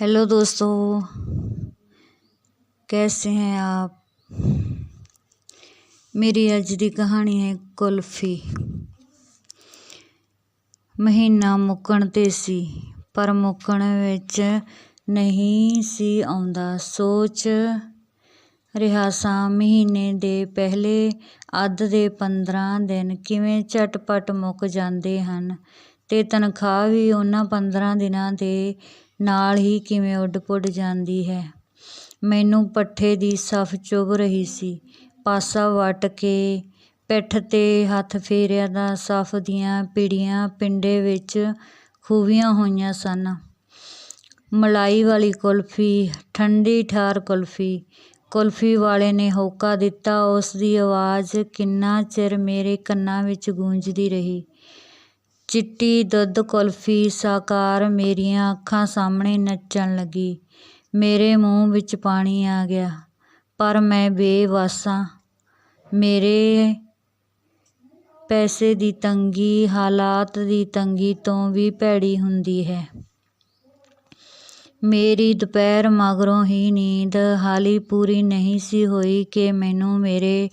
Hello दोस्तों कैसे हैं आप ਮੇਰੀ ਅੱਜ ਦੀ ਕਹਾਣੀ ਹੈ ਕੁਲਫੀ ਮਹੀਨਾ ਮੁੱਕਣ ਤੇ ਸੀ ਪਰ ਮੁੱਕਣ ਵਿੱਚ ਨਹੀਂ ਸੀ ਆਉਂਦਾ ਸੋਚ ਰਿਹਾ ਸਾਂ ਮਹੀਨੇ ਦੇ ਪਹਿਲੇ ਅੱਧ ਦੇ 15 ਦਿਨ ਕਿਵੇਂ ਝਟਪਟ ਮੁੱਕ ਜਾਂਦੇ ਹਨ ਤੇ ਤਨਖਾਹ ਵੀ ਉਹਨਾਂ 15 ਦਿਨਾਂ ਦੇ ਨਾਲ ਹੀ ਕਿਵੇਂ ਉੱਡ-ਪੁੱਡ ਜਾਂਦੀ ਹੈ। ਮੈਨੂੰ ਪੱਠੇ ਦੀ ਸਫ ਚੁਭ ਰਹੀ ਸੀ। ਪਾਸਾ ਵੱਟ ਕੇ ਪਿੱਠ ਤੇ ਹੱਥ ਫੇਰਿਆ ਤਾਂ ਸਫ ਦੀਆਂ ਪਿੜੀਆਂ ਪਿੰਡੇ ਵਿੱਚ ਖੂਬੀਆਂ ਹੋਈਆਂ ਸਨ। ਮਲਾਈ ਵਾਲੀ ਕੁਲਫੀ, ਠੰਡੀ ਠਾਰ ਕੁਲਫੀ ਕੁਲਫੀ ਵਾਲੇ ਨੇ ਹੋਕਾ ਦਿੱਤਾ ਉਸ ਦੀ ਆਵਾਜ਼ ਕਿੰਨਾ ਚਿਰ ਮੇਰੇ ਕੰਨਾਂ ਵਿੱਚ ਗੂੰਜਦੀ ਰਹੀ। ਚਿੱਟੀ ਦੁੱਧ ਕੁਲਫੀ ਸਾਕਾਰ ਮੇਰੀਆਂ ਅੱਖਾਂ ਸਾਹਮਣੇ ਨੱਚਣ ਲੱਗੀ। ਮੇਰੇ ਮੂੰਹ ਵਿੱਚ ਪਾਣੀ ਆ ਗਿਆ, ਪਰ ਮੈਂ ਬੇਵੱਸ। ਹਾਂ ਮੇਰੇ ਪੈਸੇ ਦੀ ਤੰਗੀ, ਹਾਲਾਤ ਦੀ ਤੰਗੀ ਤੋਂ ਵੀ ਭੈੜੀ ਹੁੰਦੀ ਹੈ। ਮੇਰੀ ਦੁਪਹਿਰ ਮਗਰੋਂ ਹੀ ਨੀਂਦ ਹਾਲੀ ਪੂਰੀ ਨਹੀਂ ਸੀ ਹੋਈ ਕਿ ਮੈਨੂੰ ਮੇਰੇ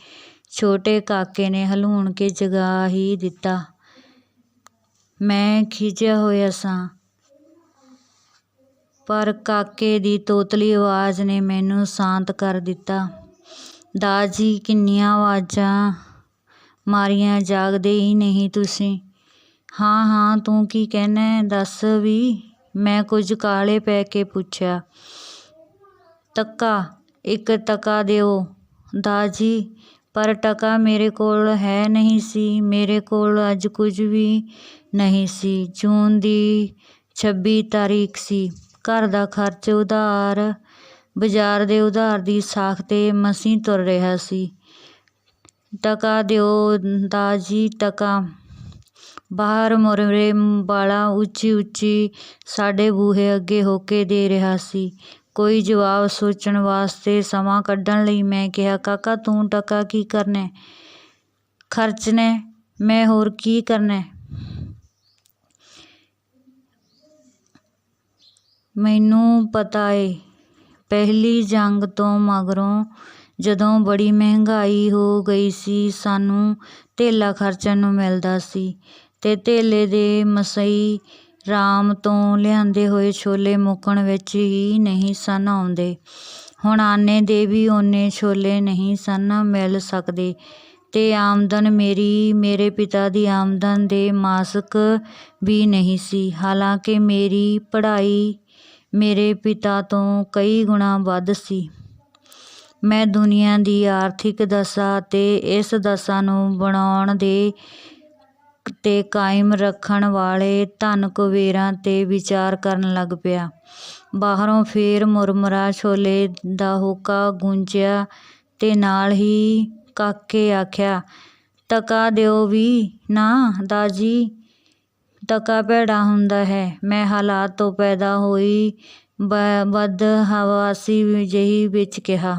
ਛੋਟੇ ਕਾਕੇ ਨੇ ਹਲੂਣ ਕੇ ਜਗਾ ਹੀ ਦਿੱਤਾ। ਮੈਂ ਖਿਜਿਆ ਹੋਇਆ ਸਾਂ। ਪਰ ਕਾਕੇ ਦੀ ਤੋਤਲੀ ਆਵਾਜ਼ ਨੇ ਮੈਨੂੰ ਸ਼ਾਂਤ ਕਰ ਦਿੱਤਾ। ਦਾ ਜੀ ਕਿੰਨੀਆਂ ਆਵਾਜ਼ਾਂ ਮਾਰੀਆਂ, ਜਾਗਦੇ ਹੀ ਨਹੀਂ ਤੁਸੀਂ। ਹਾਂ ਹਾਂ, ਤੂੰ ਕੀ ਕਹਿਣਾ ਦੱਸ ਵੀ। ਮੈਂ ਕੁਝ ਕਾਲੇ ਪੈ ਕੇ ਪੁੱਛਿਆ। ਤੱਕਾ ਇੱਕ ਟਕਾ ਦਿਓ। ਦਾ ਜੀ ਪਰ ਟਕਾ ਮੇਰੇ ਕੋਲ ਹੈ ਨਹੀਂ ਸੀ। ਮੇਰੇ ਕੋਲ ਅੱਜ ਕੁਝ ਵੀ ਨਹੀਂ ਸੀ। ਜੂਨ ਦੀ 26 ਤਾਰੀਖ ਸੀ। ਘਰ ਦਾ ਖਰਚ ਉਧਾਰ, ਬਾਜ਼ਾਰ ਦੇ ਉਧਾਰ ਦੀ ਸਾਖ ਤੇ ਮਸੀਂ ਤੁਰ ਰਿਹਾ ਸੀ। ਟਕਾ ਦਿਓ ਦਾਜੀ, ਟਕਾ। ਬਾਹਰ ਮੁਰਮਰੇ ਵਾਲਾ ਉੱਚੀ ਉੱਚੀ ਸਾਡੇ ਬੂਹੇ ਅੱਗੇ ਹੋ ਕੇ ਦੇ ਰਿਹਾ ਸੀ। ਕੋਈ ਜਵਾਬ ਸੋਚਣ ਵਾਸਤੇ ਸਮਾਂ ਕੱਢਣ ਲਈ ਮੈਂ ਕਿਹਾ, ਕਾਕਾ ਤੂੰ ਟਕਾ ਕੀ ਕਰਨਾ? ਖਰਚਣਾ ਮੈਂ ਹੋਰ ਕੀ ਕਰਨਾ? ਮੈਨੂੰ ਪਤਾ ਏ, ਪਹਿਲੀ ਜੰਗ ਤੋਂ ਮਗਰੋਂ ਜਦੋਂ ਬੜੀ ਮਹਿੰਗਾਈ ਹੋ ਗਈ ਸੀ, ਸਾਨੂੰ ਧੇਲਾ ਖਰਚਣ ਨੂੰ ਮਿਲਦਾ ਸੀ ਅਤੇ ਧੇਲੇ ਦੇ ਮਸਈ ਰਾਮ ਤੋਂ ਲਿਆਂਦੇ ਹੋਏ ਛੋਲੇ ਮੁੱਕਣ ਵਿੱਚ ਹੀ ਨਹੀਂ ਸਨ ਆਉਂਦੇ। ਹੁਣ ਆਨੇ ਦੇ ਵੀ ਓਨੇ ਛੋਲੇ ਨਹੀਂ ਸਨ ਮਿਲ ਸਕਦੇ ਅਤੇ ਆਮਦਨ ਮੇਰੀ, ਮੇਰੇ ਪਿਤਾ ਦੀ ਆਮਦਨ ਦੇ ਮਾਸਕ ਵੀ ਨਹੀਂ ਸੀ। ਹਾਲਾਂਕਿ ਮੇਰੀ ਪੜ੍ਹਾਈ ਮੇਰੇ ਪਿਤਾ ਤੋਂ ਕਈ ਗੁਣਾ ਵੱਧ ਸੀ। ਮੈਂ ਦੁਨੀਆ ਦੀ ਆਰਥਿਕ ਦਸ਼ਾ ਅਤੇ ਇਸ ਦਸ਼ਾ ਨੂੰ ਬਣਾਉਣ ਦੇ ਤੇ ਕਾਇਮ ਰੱਖਣ ਵਾਲੇ ਧਨ ਕੁਬੇਰਾਂ ਤੇ ਵਿਚਾਰ ਕਰਨ ਲੱਗ ਪਿਆ। ਬਾਹਰੋਂ ਫੇਰ ਮੁਰਮਰਾ ਛੋਲੇ ਦਾ ਹੋਕਾ ਗੂੰਜਿਆ ਤੇ ਨਾਲ ਹੀ ਕਾਕੇ ਆਖਿਆ, ਤਕਾ ਦਿਓ ਵੀ ਨਾ ਦਾਜੀ। ਟਕਾ ਭੈੜਾ ਹੁੰਦਾ ਹੈ। ਮੈਂ ਹਾਲਾਤ ਤੋਂ ਪੈਦਾ ਹੋਈ ਬਦ ਹਵਾਸੀ ਜਿਹੀ ਵਿੱਚ ਕਿਹਾ,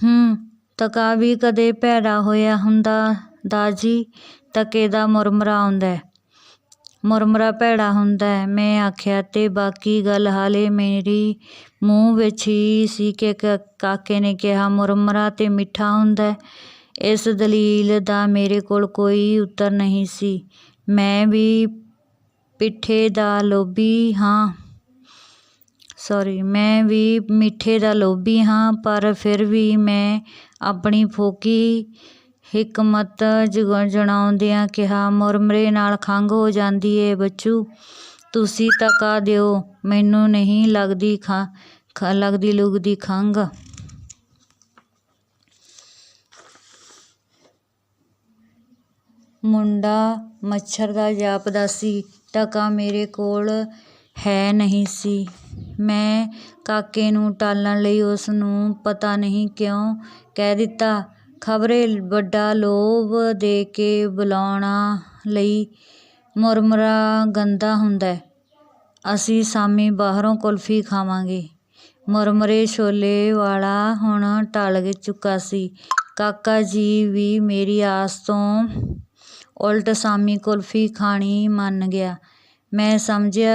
ਹੂੰ ਟਕਾ ਵੀ ਕਦੇ ਭੈੜਾ ਹੋਇਆ ਹੁੰਦਾ ਦਾਜੀ ਟਕੇ ਦਾ ਮੁਰਮਰਾ ਆਉਂਦਾ ਮੁਰਮਰਾ ਭੈੜਾ ਹੁੰਦਾ ਹੈ, ਮੈਂ ਆਖਿਆ, ਤੇ ਬਾਕੀ ਗੱਲ ਹਾਲੇ ਮੇਰੀ ਮੂੰਹ ਵਿੱਚ ਹੀ ਸੀ ਕਿ ਕਾਕੇ ਨੇ ਕਿਹਾ, ਮੁਰਮਰਾ ਤੇ ਮਿੱਠਾ ਹੁੰਦਾ ਇਸ ਦਲੀਲ ਦਾ ਮੇਰੇ ਕੋਲ ਕੋਈ ਉੱਤਰ ਨਹੀਂ ਸੀ। ਮੈਂ ਵੀ ਪਿੱਠੇ ਦਾ ਲੋਭੀ ਹਾਂ। ਸੌਰੀ ਮੈਂ ਵੀ ਮਿੱਠੇ ਦਾ ਲੋਭੀ ਹਾਂ, ਪਰ ਫਿਰ ਵੀ ਮੈਂ ਆਪਣੀ ਫੋਕੀ ਹਕਮਤ ਜਣਾਉਂਦਿਆਂ ਕਿਹਾ, ਮੁਰਮਰੇ ਨਾਲ ਖੰਘ ਹੋ ਜਾਂਦੀ ਏ ਬੱਚੂ, ਤੁਸੀਂ ਤਕਾ ਦਿਓ, ਮੈਨੂੰ ਨਹੀਂ ਲੱਗਦੀ ਖਾ, ਲੱਗਦੀ, ਲੁਗਦੀ ਖੰਘ। ਮੁੰਡਾ ਮੱਛਰ ਦਾ ਜਾਪਦਾ ਸੀ ਟਕਾ ਮੇਰੇ ਕੋਲ ਹੈ ਨਹੀਂ ਸੀ। ਮੈਂ ਕਾਕੇ ਨੂੰ ਟਾਲਣ ਲਈ ਉਸ ਨੂੰ ਪਤਾ ਨਹੀਂ ਕਿਉਂ ਕਹਿ ਦਿੱਤਾ, ਖਬਰੇ ਵੱਡਾ ਲੋਭ ਦੇ ਕੇ ਬੁਲਾਉਣਾ ਲਈ ਮੁਰਮਰਾ ਗੰਦਾ ਹੁੰਦਾ ਅਸੀਂ ਸਾਮੀ ਬਾਹਰੋਂ ਕੁਲਫੀ ਖਾਵਾਂਗੇ। ਮੁਰਮਰੇ ਛੋਲੇ ਵਾਲਾ ਹੁਣ ਟਲ ਚੁੱਕਾ ਸੀ। ਕਾਕਾ ਜੀ ਵੀ ਮੇਰੀ ਆਸ ਤੋਂ ਉਲਟ ਸਾਮੀ ਕੁਲਫੀ ਖਾਣੀ ਮੰਨ ਗਿਆ। ਮੈਂ ਸਮਝਿਆ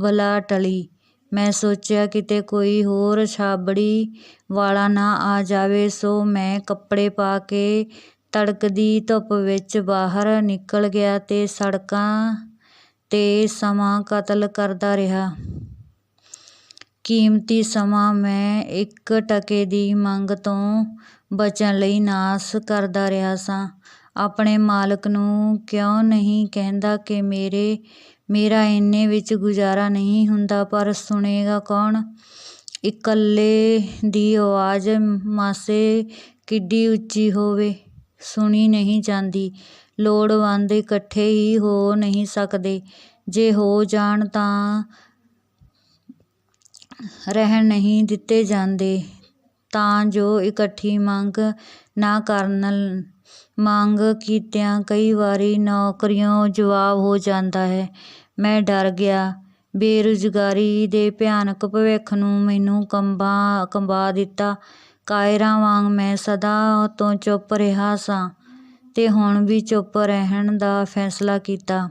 ਬਲਾ ਟਲੀ। ਮੈਂ ਸੋਚਿਆ ਕਿਤੇ ਕੋਈ ਹੋਰ ਛਾਬੜੀ ਵਾਲਾ ਨਾ ਆ ਜਾਵੇ, ਸੋ ਮੈਂ ਕੱਪੜੇ ਪਾ ਕੇ ਤੜਕਦੀ ਧੁੱਪ ਵਿੱਚ ਬਾਹਰ ਨਿਕਲ ਗਿਆ ਤੇ ਸੜਕਾਂ ਤੇ ਸਮਾਂ ਕਤਲ ਕਰਦਾ ਰਿਹਾ। ਕੀਮਤੀ ਸਮਾਂ ਮੈਂ ਇੱਕ ਟਕੇ ਦੀ ਮੰਗ ਤੋਂ ਬਚਣ ਲਈ ਨਾਸ ਕਰਦਾ ਰਿਹਾ ਸਾਂ। ਆਪਣੇ ਮਾਲਕ ਨੂੰ ਕਿਉਂ ਨਹੀਂ ਕਹਿੰਦਾ ਕਿ ਮੇਰੇ, ਮੇਰਾ ਇੰਨੇ ਵਿੱਚ ਗੁਜ਼ਾਰਾ ਨਹੀਂ ਹੁੰਦਾ, ਪਰ ਸੁਣੇਗਾ ਕੌਣ? ਇਕੱਲੇ ਦੀ ਆਵਾਜ਼ ਮਾਸੇ ਕਿੱਡੀ ਉੱਚੀ ਹੋਵੇ, ਸੁਣੀ ਨਹੀਂ ਜਾਂਦੀ। ਲੋੜਵੰਦ ਇਕੱਠੇ ਹੀ ਹੋ ਨਹੀਂ ਸਕਦੇ। ਜੇ ਹੋ ਜਾਣ ਤਾਂ ਰਹਿਣ ਨਹੀਂ ਦਿੱਤੇ ਜਾਂਦੇ। ਤਾਂ ਜੋ ਇਕੱਠੀ ਮੰਗ ਨਾ ਕਰਨ ਮੰਗ ਕੀਤਿਆਂ ਕਈ ਵਾਰੀ ਨੌਕਰੀਓਂ ਜਵਾਬ ਹੋ ਜਾਂਦਾ ਹੈ। ਮੈਂ ਡਰ ਗਿਆ। ਬੇਰੁਜ਼ਗਾਰੀ ਦੇ ਭਿਆਨਕ ਭਵਿੱਖ ਨੂੰ ਮੈਨੂੰ ਕੰਬਾ ਕੰਬਾ ਦਿੱਤਾ। ਕਾਇਰਾਂ ਵਾਂਗ ਮੈਂ ਸਦਾ ਤੋਂ ਚੁੱਪ ਰਿਹਾ ਸਾਂ ਤੇ ਹੁਣ ਵੀ ਚੁੱਪ ਰਹਿਣ ਦਾ ਫੈਸਲਾ ਕੀਤਾ।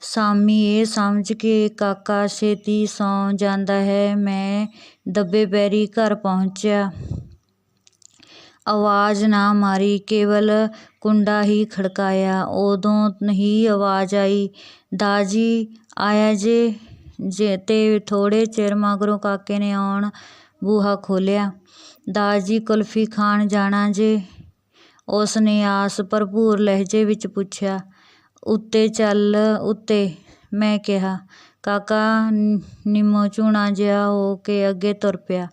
ਸਾਮੀ, ਇਹ ਸਮਝ ਕੇ ਕਾਕਾ ਛੇਤੀ ਸੌਂ ਜਾਂਦਾ ਹੈ। ਮੈਂ ਦੱਬੇ ਪੈਰੀ ਘਰ ਪਹੁੰਚਿਆ। ਆਵਾਜ਼ ਨਾ ਮਾਰੀ, ਕੇਵਲ ਕੁੰਡਾ ਹੀ ਖੜਕਾਇਆ। ਉਦੋਂ ਹੀ ਆਵਾਜ਼ ਆਈ, ਦਾਜੀ, ਆਇਆ ਜੇ ਜੇ ਤੇ ਥੋੜ੍ਹੇ ਚਿਰ ਮਗਰੋਂ ਕਾਕੇ ਨੇ ਆਉਣ ਬੂਹਾ ਖੋਲ੍ਹਿਆ। ਖੋਲਿਆ ਦਾਜੀ ਕੁਲਫੀ ਖਾਣ ਜਾਣਾ ਜੇ? ਉਸ ਨੇ ਆਸ ਭਰਪੂਰ ਲਹਿਜੇ ਵਿੱਚ ਪੁੱਛਿਆ। ਉੱਤੇ ਚੱਲ, ਉੱਤੇ, ਮੈਂ ਕਿਹਾ। ਕਾਕਾ ਨਿੰਮੋ ਝੂਣਾ ਜਿਹਾ ਹੋ ਕੇ ਅੱਗੇ ਤੁਰ ਪਿਆ।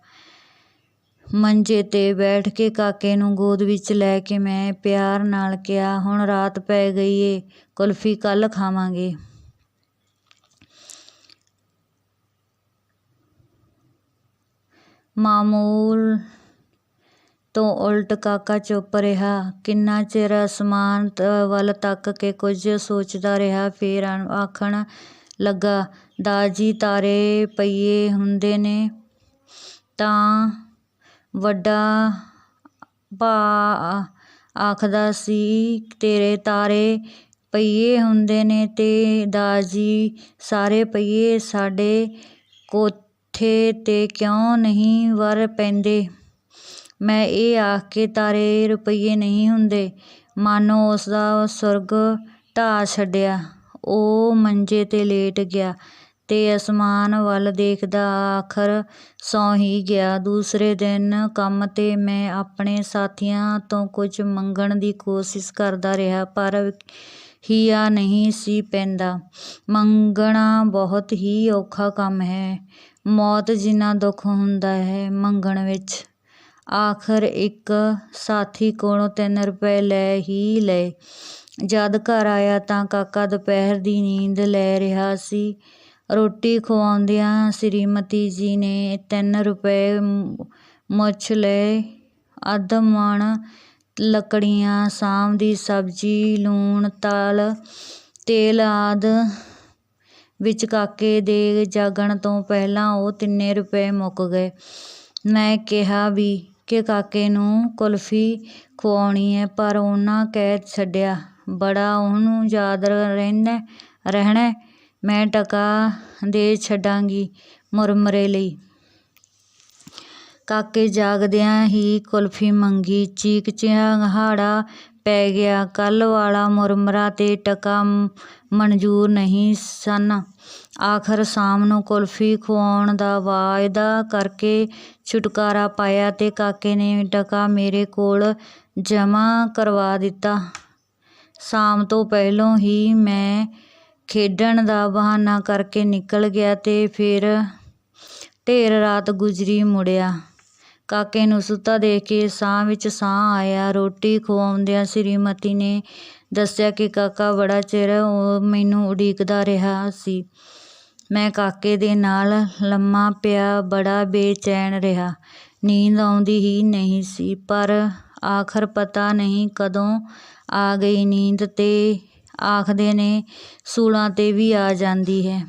ਮੰਜੇ ਤੇ ਬੈਠ ਕੇ ਕਾਕੇ ਨੂੰ ਗੋਦ ਵਿੱਚ ਲੈ ਕੇ ਮੈਂ ਪਿਆਰ ਨਾਲ ਕਿਹਾ, ਹੁਣ ਰਾਤ ਪੈ ਗਈ ਏ, ਕੁਲਫੀ ਕੱਲ ਖਾਵਾਂਗੇ। ਮਾਮੂਲ ਤੋਂ ਉਲਟ ਕਾਕਾ ਚੁੱਪ ਰਿਹਾ। ਕਿੰਨਾ ਚਿਰ ਅਸਮਾਨ ਵੱਲ ਤੱਕ ਕੇ ਕੁਝ ਸੋਚਦਾ ਰਿਹਾ, ਫੇਰ ਆਖਣ ਲੱਗਾ, ਦਾਜੀ ਤਾਰੇ ਪਈਏ ਹੁੰਦੇ ਨੇ ਤਾਂ ਵੱਡਾ ਭਾ ਆਖਦਾ ਸੀ, ਤੇਰੇ ਤਾਰੇ ਪਹੀਏ ਹੁੰਦੇ ਨੇ ਤੇ ਦਾਸ ਜੀ ਸਾਰੇ ਪਹੀਏ ਸਾਡੇ ਕੋਠੇ ਤੇ ਕਿਉਂ ਨਹੀਂ ਵਰ ਪੈਂਦੇ? ਮੈਂ ਇਹ ਆਖ ਕੇ ਤਾਰੇ ਰੁਪਈਏ ਨਹੀਂ ਹੁੰਦੇ। ਮਾਨੋ ਉਸ ਦਾ ਸੁਰਗ ਢਾਹ ਛੱਡਿਆ। ਉਹ ਮੰਜੇ ਤੇ ਲੇਟ ਗਿਆ। ਤੇ ਅਸਮਾਨ ਵੱਲ ਦੇਖਦਾ ਆਖਰ ਸੌਂ ਹੀ ਗਿਆ। ਦੂਸਰੇ ਦਿਨ ਕੰਮ ਤੇ ਮੈਂ ਆਪਣੇ ਸਾਥੀਆਂ ਤੋਂ ਕੁਝ ਮੰਗਣ ਦੀ ਕੋਸ਼ਿਸ਼ ਕਰਦਾ ਰਿਹਾ, ਪਰ ਹੀਆ ਨਹੀਂ ਸੀ ਪੈਂਦਾ। ਮੰਗਣਾ ਬਹੁਤ ਹੀ ਔਖਾ ਕੰਮ ਹੈ। ਮੌਤ ਜਿੰਨਾ ਦੁੱਖ ਹੁੰਦਾ ਹੈ ਮੰਗਣ ਵਿੱਚ। ਆਖਰ ਇੱਕ ਸਾਥੀ ਕੋਲੋਂ ਤਿੰਨ ਰੁਪਏ ਲੈ ਹੀ ਲਏ। ਜਦ ਘਰ ਆਇਆ ਤਾਂ ਕਾਕਾ ਦੁਪਹਿਰ ਦੀ ਨੀਂਦ ਲੈ ਰਿਹਾ ਸੀ। ਰੋਟੀ ਖਵਾਉਂਦਿਆਂ ਸ੍ਰੀਮਤੀ ਜੀ ਨੇ ਤਿੰਨ ਰੁਪਏ ਮੁੱਛ ਲਏ। ਅੱਧ ਮਣ ਲੱਕੜੀਆਂ ਸਾਮ ਦੀ ਸਬਜ਼ੀ, ਲੂਣ, ਤਲ, ਤੇਲ ਆਦਿ ਵਿੱਚ ਕਾਕੇ ਦੇ ਜਾਗਣ ਤੋਂ ਪਹਿਲਾਂ ਉਹ ਤਿੰਨੇ ਰੁਪਏ ਮੁੱਕ ਗਏ। ਮੈਂ ਕਿਹਾ ਵੀ, ਕਿ ਕਾਕੇ ਨੂੰ ਕੁਲਫੀ ਖਵਾਉਣੀ ਹੈ ਪਰ ਉਹਨਾਂ ਕਹਿ ਛੱਡਿਆ, ਬੜਾ ਉਹਨੂੰ ਯਾਦ ਰਹਿੰਦਾ, ਰਹਿਣਾ ਮੈਂ ਟਕਾ ਦੇ ਛੱਡਾਂਗੀ ਮੁਰਮਰੇ ਲਈ। ਕਾਕੇ ਜਾਗਦਿਆਂ ਹੀ ਕੁਲਫੀ ਮੰਗੀ। ਚੀਕ ਚਿਹਾੜਾ ਪੈ ਗਿਆ। ਕੱਲ ਵਾਲਾ ਮੁਰਮਰਾ ਤੇ ਟਕਾ ਮਨਜ਼ੂਰ ਨਹੀਂ ਸਨ। ਆਖਰ ਸ਼ਾਮ ਨੂੰ ਕੁਲਫੀ ਖਵਾਉਣ ਦਾ ਵਾਅਦਾ ਕਰਕੇ ਛੁਟਕਾਰਾ ਪਾਇਆ ਤੇ ਕਾਕੇ ਨੇ ਟਕਾ ਮੇਰੇ ਕੋਲ ਜਮ੍ਹਾਂ ਕਰਵਾ ਦਿੱਤਾ। ਸ਼ਾਮ ਤੋਂ ਪਹਿਲੋਂ ਹੀ ਮੈਂ ਖੇਡਣ ਦਾ ਬਹਾਨਾ ਕਰਕੇ ਨਿਕਲ ਗਿਆ ਤੇ ਫਿਰ ਢੇਰ ਰਾਤ ਗੁਜ਼ਰੀ ਮੁੜਿਆ। ਕਾਕੇ ਨੂੰ ਸੁੱਤਾ ਦੇਖ ਕੇ ਸਾਹ ਵਿੱਚ ਸਾਹ ਆਇਆ। ਰੋਟੀ ਖਵਾਉਂਦਿਆਂ ਸ੍ਰੀਮਤੀ ਨੇ ਦੱਸਿਆ ਕਿ ਕਾਕਾ ਬੜਾ ਚਿਰ ਉਹ ਮੈਨੂੰ ਉਡੀਕਦਾ ਰਿਹਾ ਸੀ। ਮੈਂ ਕਾਕੇ ਦੇ ਨਾਲ ਲੰਮਾ ਪਿਆ ਬੜਾ ਬੇਚੈਨ ਰਿਹਾ। ਨੀਂਦ ਆਉਂਦੀ ਹੀ ਨਹੀਂ ਸੀ, ਪਰ ਆਖਰ ਪਤਾ ਨਹੀਂ ਕਦੋਂ ਆ ਗਈ ਨੀਂਦ ਤੇ ਆਖਦੇ ਨੇ, ਸੂਲਾਂ ਤੇ ਵੀ ਆ ਜਾਂਦੀ ਹੈ।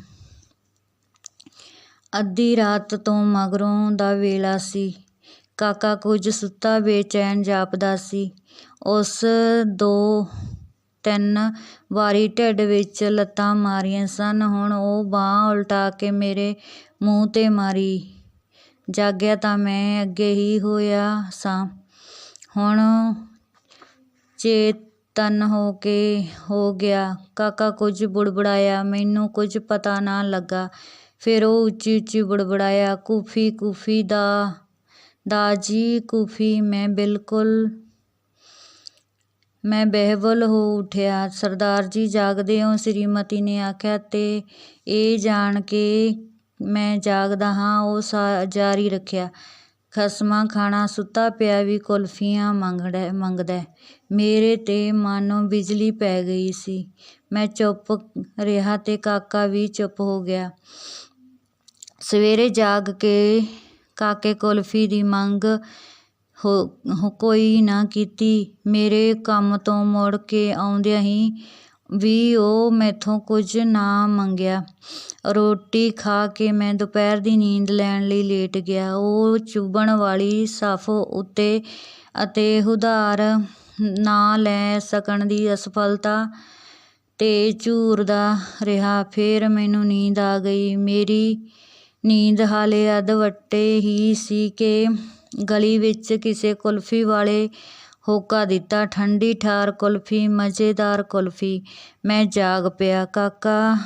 ਅੱਧੀ ਰਾਤ ਤੋਂ ਮਗਰੋਂ ਦਾ ਵੇਲਾ ਸੀ। ਕਾਕਾ ਕੁਝ ਸੁੱਤਾ ਬੇਚੈਨ ਜਾਪਦਾ ਸੀ। ਉਸ ਦੋ ਤਿੰਨ ਵਾਰੀ ਢਿੱਡ ਵਿੱਚ ਲੱਤਾਂ ਮਾਰੀਆਂ ਸਨ। ਹੁਣ ਉਹ ਬਾਂਹ ਉਲਟਾ ਕੇ ਮੇਰੇ ਮੂੰਹ 'ਤੇ ਮਾਰੀ, ਜਾਗਿਆ ਤਾਂ ਮੈਂ ਅੱਗੇ ਹੀ ਹੋਇਆ ਸਾਂ। ਹੁਣ ਚੇਤਨ ਹੋ ਕੇ ਹੋ ਗਿਆ। ਕਾਕਾ ਕੁਝ ਬੁੜਬੁੜਾਇਆ, ਮੈਨੂੰ ਕੁਝ ਪਤਾ ਨਾ ਲੱਗਾ। ਫਿਰ ਉਹ ਉੱਚੀ ਉੱਚੀ ਬੁੜਬੁੜਾਇਆ, ਕੂਫੀ ਕੂਫੀ ਦਾ ਦਾ ਜੀ, ਕੂਫੀ, ਮੈਂ ਬਿਲਕੁਲ, ਮੈਂ ਬਹਿਵਲ ਹੋ ਉੱਠਿਆ। ਸਰਦਾਰ ਜੀ ਜਾਗਦੇ ਹੋ, ਸ੍ਰੀਮਤੀ ਨੇ ਆਖਿਆ, ਤੇ ਇਹ ਜਾਣ ਕੇ ਮੈਂ ਜਾਗਦਾ ਹਾਂ। ਉਹ ਜਾਰੀ ਰੱਖਿਆ। ਖਸਮਾਂ ਖਾਣਾ ਸੁੱਤਾ ਪਿਆ ਵੀ ਕੁਲਫੀਆਂ ਮੰਗਦਾ ਮੰਗਦਾ। ਮੇਰੇ ਤੇ ਮਾਨੋ ਬਿਜਲੀ ਪੈ ਗਈ ਸੀ। ਮੈਂ ਚੁੱਪ ਰਿਹਾ ਤੇ ਕਾਕਾ ਵੀ ਚੁੱਪ ਹੋ ਗਿਆ। ਸਵੇਰੇ ਜਾਗ ਕੇ ਕਾਕੇ ਕੁਲਫੀ ਦੀ ਮੰਗ ਹੋ, ਕੋਈ ਨਾ ਕੀਤੀ। ਮੇਰੇ ਕੰਮ ਤੋਂ ਮੁੜ ਕੇ ਆਉਂਦਿਆਂ ਹੀ ਵੀ ਉਹ ਮੈਥੋਂ ਕੁਝ ਨਾ ਮੰਗਿਆ। ਰੋਟੀ ਖਾ ਕੇ ਮੈਂ ਦੁਪਹਿਰ ਦੀ ਨੀਂਦ ਲੈਣ ਲਈ ਲੇਟ ਗਿਆ। ਉਹ ਚੁੱਭਣ ਵਾਲੀ ਸਫ ਉੱਤੇ ਅਤੇ ਉਧਾਰ ਨਾ ਲੈ ਸਕਣ ਦੀ ਅਸਫਲਤਾ ਤੇ ਝੂਰਦਾ ਰਿਹਾ। ਫਿਰ ਮੈਨੂੰ ਨੀਂਦ ਆ ਗਈ। ਮੇਰੀ ਨੀਂਦ ਹਾਲੇ ਅੱਧ ਵੱਟੇ ਹੀ ਸੀ ਕਿ ਗਲੀ ਵਿੱਚ ਕਿਸੇ ਕੁਲਫੀ ਵਾਲੇ ਹੋਕਾ ਦਿੱਤਾ, ਠੰਡੀ ਠਾਰ ਕੁਲਫੀ, ਮਜ਼ੇਦਾਰ ਕੁਲਫੀ। ਮੈਂ ਜਾਗ ਪਿਆ, ਕਾਕਾ।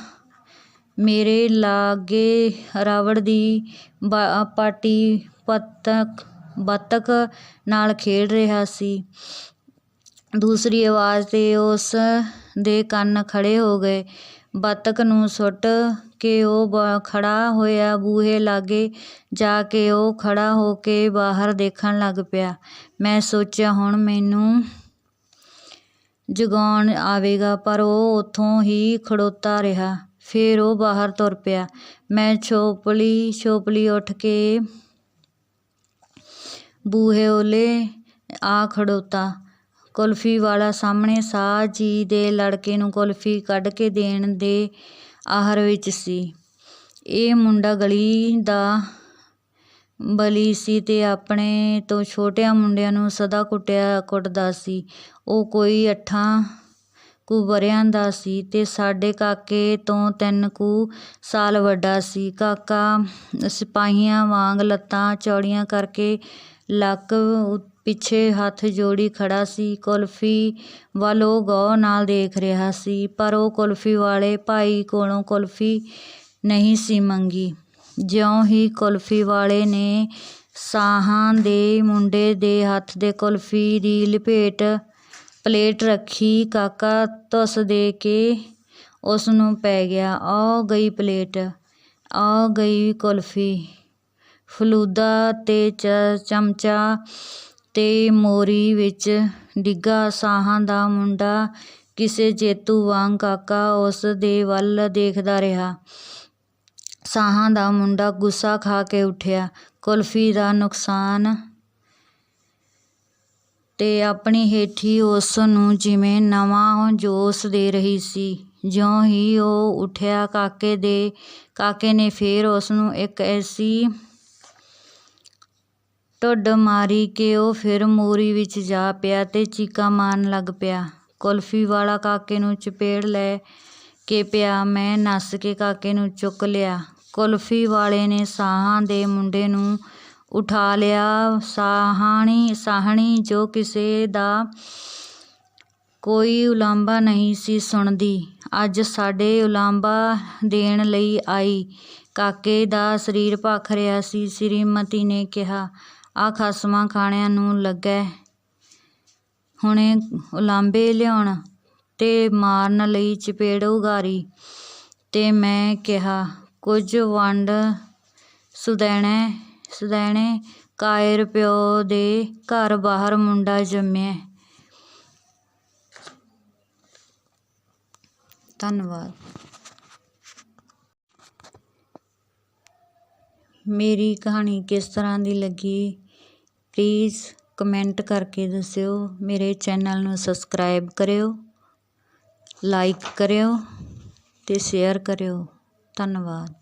ਮੇਰੇ ਲਾਗੇ ਰਾਵੜ ਦੀ ਪਾਟੀ ਪਤਕ, ਬਤਕ ਨਾਲ ਖੇਡ ਰਿਹਾ ਸੀ। ਦੂਸਰੀ ਆਵਾਜ਼ ਤੇ ਉਸ ਦੇ ਕੰਨ ਖੜੇ ਹੋ ਗਏ। ਬਤਕ ਨੂੰ ਸੁੱਟ ਕੇ ਉਹ ਬ ਖੜਾ ਹੋਇਆ। ਬੂਹੇ ਲਾਗੇ ਜਾ ਕੇ ਉਹ ਖੜਾ ਹੋ ਕੇ ਬਾਹਰ ਦੇਖਣ ਲੱਗ ਪਿਆ। ਮੈਂ ਸੋਚਿਆ, ਹੁਣ ਮੈਨੂੰ ਜਗਾਉਣ ਆਵੇਗਾ, ਪਰ ਉਹ ਉੱਥੋਂ ਹੀ ਖੜੋਤਾ ਰਿਹਾ। ਫਿਰ ਉਹ ਬਾਹਰ ਤੁਰ ਪਿਆ। ਮੈਂ ਛੋਪਲੀ ਛੋਪਲੀ ਉੱਠ ਕੇ ਬੂਹੇ ਓਲੇ ਆ ਖੜੋਤਾ। ਕੁਲਫੀ ਵਾਲਾ ਸਾਹਮਣੇ ਸਾਹ ਜੀ ਦੇ ਲੜਕੇ ਨੂੰ ਕੁਲਫੀ ਕੱਢ ਕੇ ਦੇਣ ਦੇ ਆਹਰ ਵਿੱਚ ਸੀ। ਇਹ ਮੁੰਡਾ ਗਲੀ ਦਾ ਬਲੀ ਸੀ ਤੇ ਆਪਣੇ ਤੋਂ ਛੋਟਿਆਂ ਮੁੰਡਿਆਂ ਨੂੰ ਸਦਾ ਕੁੱਟਿਆ ਕੁੱਟਦਾ ਸੀ। ਉਹ ਕੋਈ ਅੱਠਾਂ ਕੁ ਵਰਿਆਂ ਦਾ ਸੀ ਤੇ ਸਾਡੇ ਕਾਕੇ ਤੋਂ ਤਿੰਨ ਕੁ ਸਾਲ ਵੱਡਾ ਸੀ। ਕਾਕਾ ਸਿਪਾਹੀਆਂ ਵਾਂਗ ਲੱਤਾਂ ਚੌੜੀਆਂ ਕਰਕੇ ਲੱਕ ਪਿੱਛੇ ਹੱਥ ਜੋੜੀ ਖੜ੍ਹਾ ਸੀ। ਕੁਲਫੀ ਵੱਲ ਉਹ ਗੌਰ ਨਾਲ ਦੇਖ ਰਿਹਾ ਸੀ, ਪਰ ਉਹ ਕੁਲਫੀ ਵਾਲੇ ਭਾਈ ਕੋਲੋਂ ਕੁਲਫੀ ਨਹੀਂ ਸੀ ਮੰਗੀ। ਜਿਉਂ ਹੀ ਕੁਲਫੀ ਵਾਲੇ ਨੇ ਸਾਹਾਂ ਦੇ ਮੁੰਡੇ ਦੇ ਹੱਥ ਦੇ ਕੁਲਫੀ ਦੀ ਲਪੇਟ ਪਲੇਟ ਰੱਖੀ, ਕਾਕਾ ਤੁਸ ਦੇ ਕੇ ਉਸ ਨੂੰ ਪੈ ਗਿਆ। ਆ ਗਈ ਪਲੇਟ, ਆ ਗਈ ਕੁਲਫੀ। ਫਲੂਦਾ ਤੇ ਚਮਚਾ ਤੇ ਮੋਰੀ ਵਿੱਚ ਡਿੱਗਾ। ਸਾਹਾਂ ਦਾ ਮੁੰਡਾ ਕਿਸੇ ਜੇਤੂ ਵਾਂਗ ਕਾਕਾ ਉਸ ਦੇ ਵੱਲ ਦੇਖਦਾ ਰਿਹਾ। ਸਾਹਾਂ ਦਾ ਮੁੰਡਾ ਗੁੱਸਾ ਖਾ ਕੇ ਉੱਠਿਆ। ਕੁਲਫੀ ਦਾ ਨੁਕਸਾਨ ਤੇ ਆਪਣੀ ਹੇਠੀ ਉਸ ਨੂੰ ਜਿਵੇਂ ਨਵਾਂ ਜੋਸ਼ ਦੇ ਰਹੀ ਸੀ। ਜਿਉਂ ਹੀ ਉਹ ਉੱਠਿਆ, ਕਾਕੇ ਦੇ ਕਾਕੇ ਨੇ ਫੇਰ ਉਸ ਨੂੰ ਇੱਕ ਐਸੀ ਢੁੱਡ ਮਾਰੀ ਕੇ ਉਹ ਫਿਰ ਮੋਰੀ ਵਿੱਚ ਜਾ ਪਿਆ ਤੇ ਚੀਕਾਂ ਮਾਰਨ ਲੱਗ ਪਿਆ। ਕੁਲਫੀ ਵਾਲਾ ਕਾਕੇ ਨੂੰ ਚਪੇੜ ਲੈ ਕੇ ਪਿਆ। ਮੈਂ ਨੱਸ ਕੇ ਕਾਕੇ ਨੂੰ ਚੁੱਕ ਲਿਆ। ਕੁਲਫੀ ਵਾਲੇ ਨੇ ਸਾਹਾਂ ਦੇ ਮੁੰਡੇ ਨੂੰ ਉਠਾ ਲਿਆ। ਸਾਹਣੀ ਸਾਹਣੀ ਜੋ ਕਿਸੇ ਦਾ ਕੋਈ ਉਲਾਂਭਾ ਨਹੀਂ ਸੀ ਸੁਣਦੀ। ਅੱਜ ਸਾਡੇ ਉਲਾਂਭਾ ਦੇਣ ਲਈ ਆਈ। ਕਾਕੇ ਦਾ ਸਰੀਰ ਭਖ ਰਿਹਾ ਸੀ। ਸ੍ਰੀਮਤੀ ਨੇ ਕਿਹਾ ਆ ਖਸਮਾਂ ਖਾਣਿਆਂ ਨੂੰ ਲੱਗੈ। ਹੁਣੇ ਉਲਾਂਭੇ ਲਿਆਉਣ ਤੇ ਮਾਰਨ ਲਈ ਚਪੇੜ ਉਗਾਰੀ ਤੇ ਮੈਂ ਕਿਹਾ, ਕੁਝ ਵੰਡ ਸੁਦੈਣੇ ਸੁਦੈਣੇ ਕਾਇਰ ਪਿਓ ਦੇ ਘਰ ਬਾਹਰ ਮੁੰਡਾ ਜੰਮਿਆ। ਧੰਨਵਾਦ। ਮੇਰੀ ਕਹਾਣੀ ਕਿਸ ਤਰ੍ਹਾਂ ਦੀ ਲੱਗੀ? ਪਲੀਜ਼ ਕਮੈਂਟ ਕਰਕੇ ਦੱਸਿਓ, ਮੇਰੇ ਚੈਨਲ ਨੂੰ ਸਬਸਕ੍ਰਾਈਬ ਕਰਿਓ ਲਾਈਕ ਕਰਿਓ ਅਤੇ ਸ਼ੇਅਰ ਕਰਿਓ। ਧੰਨਵਾਦ।